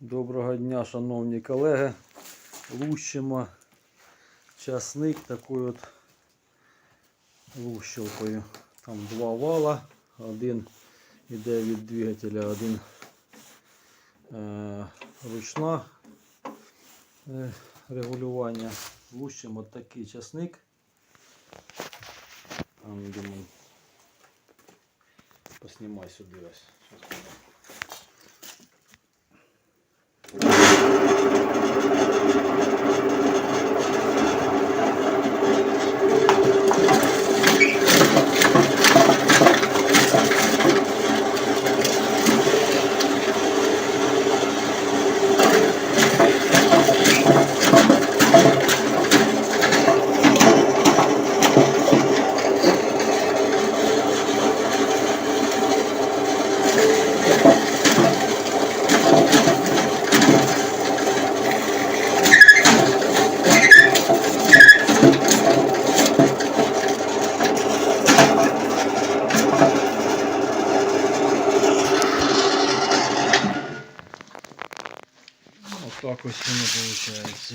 Доброго дня, шановні колеги. Лущимо часник такою от лущилкою. Там два вала, один іде від двигателя, один е, ручна е, регулювання. Лущимо такий часник. Там, думаю, поснімай сюди ось. Так ось воно виходить.